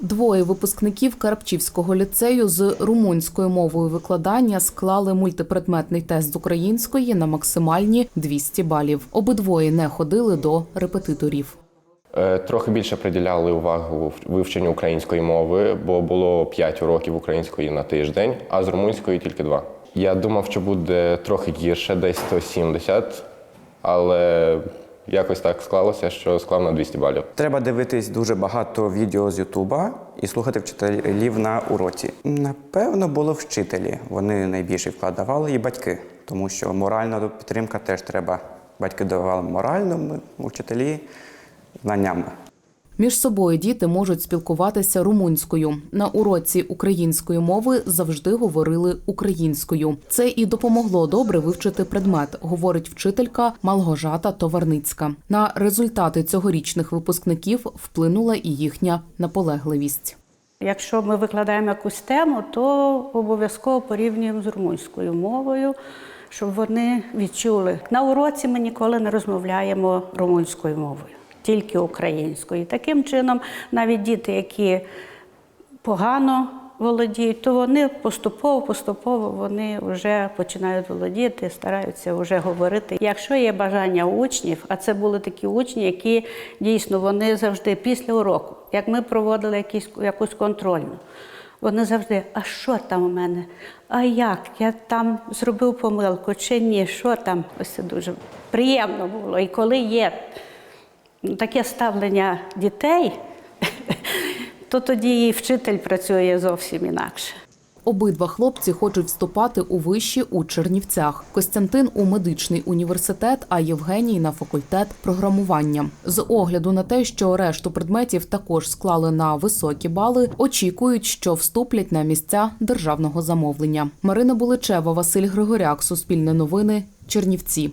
Двоє випускників Карпчівського ліцею з румунською мовою викладання склали мультипредметний тест з української на максимальні 200 балів. Обидвоє не ходили до репетиторів. Е, Трохи більше приділяли увагу вивченню української мови, бо було 5 уроків української на тиждень, а з румунської тільки 2. Я думав, що буде трохи гірше, десь 170, але якось так склалося, що склав на 200 балів. Треба дивитись дуже багато відео з Ютуба і слухати вчителів на уроці. Напевно, було вчителі. Вони найбільше вкладавали і батьки, тому що моральна підтримка теж треба. Батьки давали моральному вчителі знаннями. Між собою діти можуть спілкуватися румунською. На уроці української мови завжди говорили українською. Це і допомогло добре вивчити предмет, говорить вчителька Малгожата Товарницька. На результати цьогорічних випускників вплинула і їхня наполегливість. Якщо ми викладаємо якусь тему, то обов'язково порівнюємо з румунською мовою, щоб вони відчули. На уроці ми ніколи не розмовляємо румунською мовою, тільки українською. Таким чином, навіть діти, які погано володіють, то вони поступово, поступово вони вже починають володіти, стараються вже говорити. Якщо є бажання учнів, а це були такі учні, які дійсно вони завжди після уроку, як ми проводили якісь, якусь контрольну. Вони завжди, а що там у мене? А як? Я там зробив помилку чи ні? Що там? Ось це дуже приємно було. І коли є таке ставлення дітей, то тоді і вчитель працює зовсім інакше. Обидва хлопці хочуть вступати у виші у Чернівцях. Костянтин у медичний університет, а Євгеній на факультет програмування. З огляду на те, що решту предметів також склали на високі бали, очікують, що вступлять на місця державного замовлення. Марина Буличева, Василь Григоряк, Суспільне новини, Чернівці.